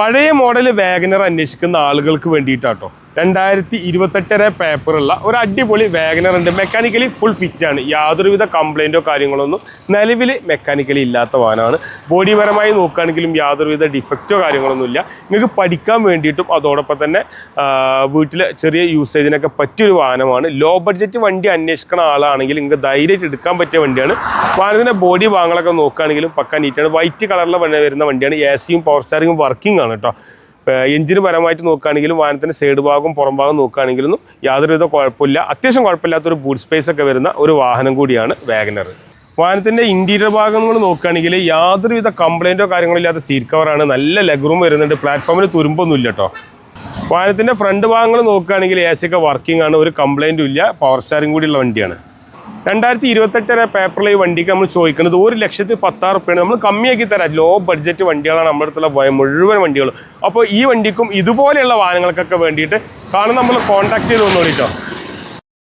പഴയ മോഡൽ വാഗനർ അന്വേഷിക്കുന്ന ആളുകൾക്ക് വേണ്ടിയിട്ടാട്ടോ. രണ്ടായിരത്തി ഇരുപത്തെട്ടര പേപ്പറുള്ള ഒരു അടിപൊളി വാഗനർ ഉണ്ട്. മെക്കാനിക്കലി ഫുൾ ഫിറ്റ് ആണ്. യാതൊരുവിധ കംപ്ലൈന്റോ കാര്യങ്ങളൊന്നും നിലവിൽ മെക്കാനിക്കലി ഇല്ലാത്ത വാഹനമാണ് ബോഡിപരമായി നോക്കുകയാണെങ്കിലും യാതൊരുവിധ ഡിഫക്റ്റോ കാര്യങ്ങളൊന്നുമില്ല. നിങ്ങൾക്ക് പഠിക്കാൻ വേണ്ടിയിട്ടും അതോടൊപ്പം തന്നെ വീട്ടിലെ ചെറിയ യൂസേജിനൊക്കെ പറ്റിയൊരു വാഹനമാണ്. ലോ ബഡ്ജറ്റ് വണ്ടി അന്വേഷിക്കുന്ന ആളാണെങ്കിൽ നിങ്ങൾക്ക് ധൈര്യമായിട്ട് എടുക്കാൻ പറ്റിയ വണ്ടിയാണ്. വാഹനത്തിന്റെ ബോഡി ഭാഗങ്ങളൊക്കെ നോക്കുകയാണെങ്കിലും പക്ക നീറ്റാണ് വൈറ്റ് കളറിലെ വരുന്ന വണ്ടിയാണ്. എ സിയും പവർ സ്റ്റാറിങ്ങും വർക്കിംഗ് ആണ് കേട്ടോ എഞ്ചിന് പരമായിട്ട് നോക്കുകയാണെങ്കിലും വാഹനത്തിന്റെ സൈഡ് ഭാഗം പുറം ഭാഗം നോക്കുകയാണെങ്കിലും യാതൊരുവിധ കുഴപ്പമില്ല. അത്യാവശ്യം കുഴപ്പമില്ലാത്തൊരു ബൂട്ട് സ്പേസ് ഒക്കെ വരുന്ന ഒരു വാഹനം കൂടിയാണ് വാഗനർ വാഹനത്തിന്റെ ഇന്റീരിയർ ഭാഗങ്ങൾ നോക്കുകയാണെങ്കിൽ യാതൊരുവിധ കംപ്ലൈന്റോ കാര്യങ്ങളോ ഇല്ലാത്ത സീറ്റ് കവറാണ് നല്ല ലെഗ് റൂം വരുന്നുണ്ട്. തുരുമ്പൊന്നും ഇല്ല കേട്ടോ വാഹനത്തിന്റെ ഫ്രണ്ട് ഭാഗങ്ങൾ നോക്കുകയാണെങ്കിൽ എ സി ഒക്കെ വർക്കിംഗ് ആണ്. ഒരു കംപ്ലൈന്റും ഇല്ല. പവർ സ്റ്റാറിംഗ് കൂടിയുള്ള വണ്ടിയാണ്. രണ്ടായിരത്തി ഇരുപത്തെട്ടര പേപ്പറിൽ ഈ വണ്ടിക്ക് നമ്മൾ ചോദിക്കുന്നത് ഒരു ലക്ഷത്തി പത്താറ് റുപ്യാണ് നമ്മൾ കമ്മിയാക്കി തരാം. ലോ ബഡ്ജറ്റ് വണ്ടികളാണ് നമ്മുടെ അടുത്തുള്ള മുഴുവൻ വണ്ടികളും. അപ്പോൾ ഈ വണ്ടിക്കും ഇതുപോലെയുള്ള വാഹനങ്ങൾക്കൊക്കെ വേണ്ടിയിട്ട് കാണുന്ന നമ്മൾ കോൺടാക്ട് ചെയ്ത് വന്നോളിട്ടോ